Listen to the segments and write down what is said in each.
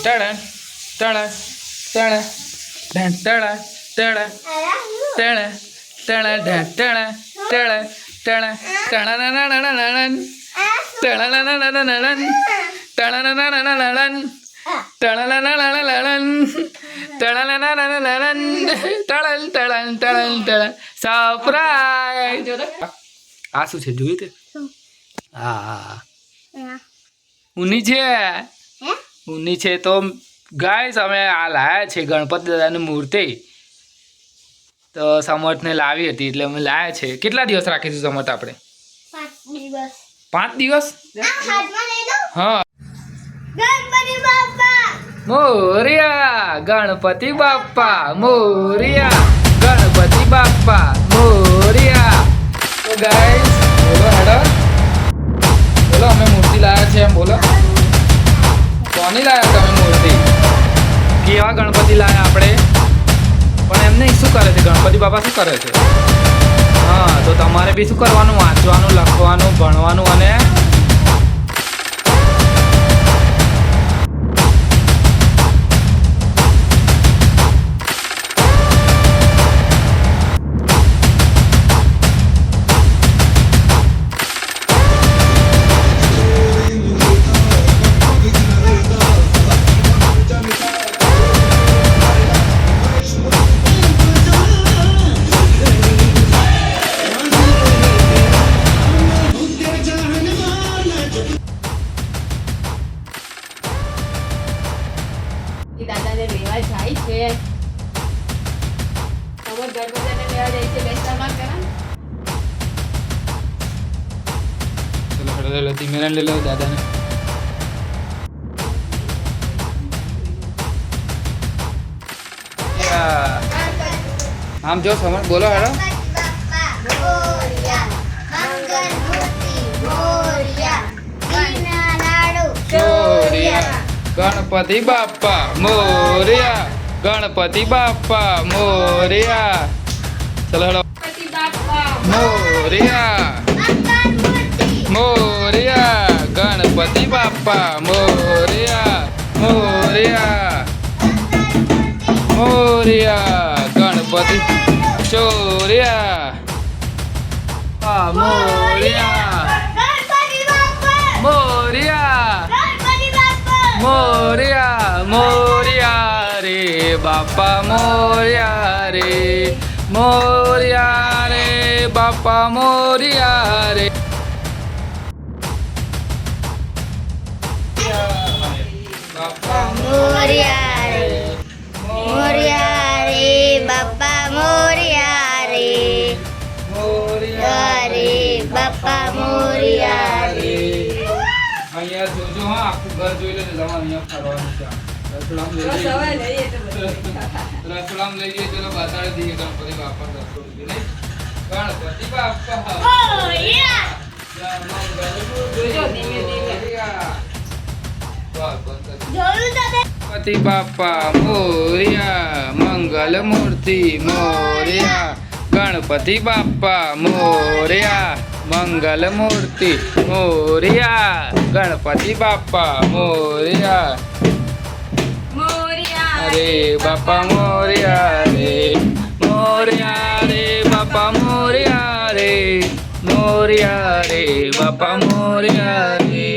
ટળ ટળ ઢણ ટળ ટળ ટળ ટળ ઢણ ટળ ટળ ટળ ટળનનનનનનન. ટળનનનનનન. ટળનનનનનન. ટળનનનનનન. ટળનનનનનન. ટળન ટળન ટળન ટળન. Surprise આ શું છે જોયું તે હા હા હા ઊની છે છે તો ગાઈસ અમે આ લાયા છે ગણપત દાદાની મૂર્તિ. તો સમર્થને લાવી હતી એટલે અમે લાયા છે કેટલા દિવસ રાખીશું સમર્થ આપણે? પાંચ દિવસ. હા. મોરિયા ગણપતિ બાપ્પા મોરિયા ગણપતિ બાપ્પા મોરિયા. તો ગાઈસ બોલો હેડો. બોલો અમે મૂર્તિ લાયા છે એમ બોલો. કોની લાયા તમે મૂર્તિ કેવા ગણપતિ લાયા આપણે? પણ એમને શું કરે છે? ગણપતિ બાપા શું કરે છે? હા, તો તમારે બી શું કરવાનું? વાંચવાનું, લખવાનું, ભણવાનું અને એ દાદાને લેવા જાય છે. ખબર લેવા જાય છે. બેસવામાં કરા. ચલો હેડો લે લો ધીમે લઈ લો દાદાને. યા. આમ જો સમજ બોલો હેડો. ગણપતિ બાપ્પા મોરિયા ગણપતિ બાપ્પા મોરિયા ચલો હેડો ગણપતિ બાપા મોરિયા મોરિયા ગણપતિ બાપ્પા મોરિયા મોરિયા મોરિયા ગણપતિ ચોરિયા આ મોરિયા મોરિયા બાપા મોર્યા રે મોર્યા રે બાપા મોર્યા રે બાપા મોરિયા રે મોરિયા રે બાપા મોરિયા રે અહીંયા જોજો હા, આખું ઘર જોઈ લેજો તમારે અહીંયા ફરવાનું છે. રસોડામાં લઈ જઈએ. રસોડામાં લઈ જઈએ ચલો બતાડી દઈએ ગણપતિ બાપા રસોડું ગણપતિ બાપા. ગણપતિ બાપા મોરિયા મંગલ મૂર્તિ મોર્યા. ગણપતિ બાપા મોર્યા મંગલ મૂર્તિ મોર્યા. ગણપતિ બાપા મોરિયા. મોરિયા અરે બાપા મોરિયા રે મોરિયા રે બાપા મોરિયા રે મોરિયા રે બાપા મોરિયા રે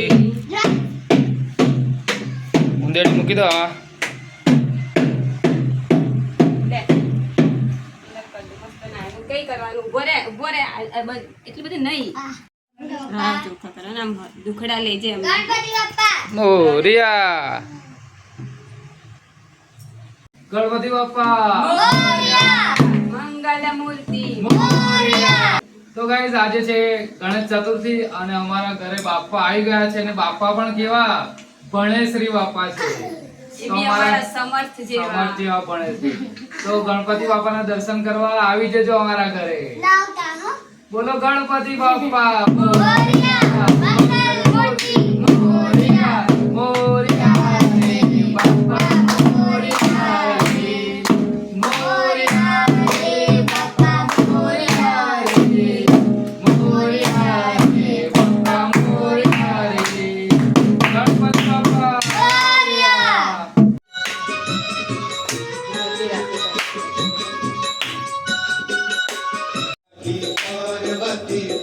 ઉંદેડી મૂકી દો આ. કઈ કરવાનું ઊભો રે ઊભો રે આ- આ બસ એટલી બધી નહીં. હા. ચોખ્ખા કરવાના આમ દુખડા લેજે મોરિયા. ગણપતિ બાપા. મંગલ મૂર્તિ તો ગાઈઝ આજે છે ગણેશ ચતુર્થી અને અમારા ઘરે બાપા આવી ગયા છે અને બાપા પણ કેવા? ભણેશ્રી બાપા છે. તો ગણપતિ બાપા અમારા સમર્થ જેવા. સમાજ જેવા ભણેશ્રી. તો ગણપતિ બાપાના દર્શન કરવા આવી જજો અમારા ઘરે. બોલો ગણપતિ બાપા. levanté.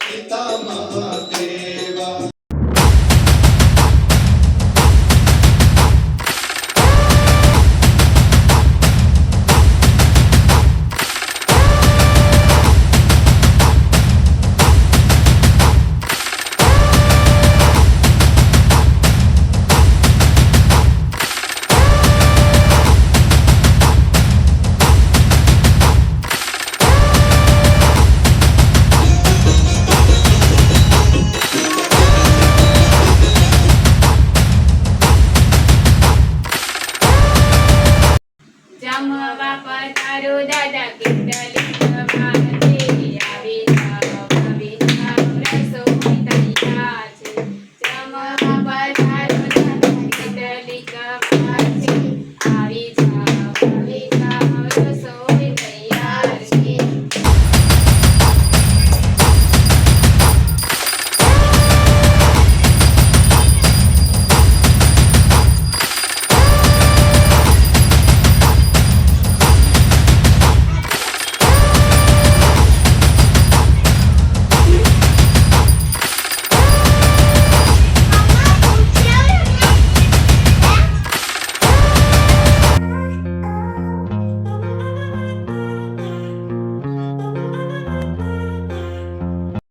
રામ બાપા તારો દાદા કેટલી સવાર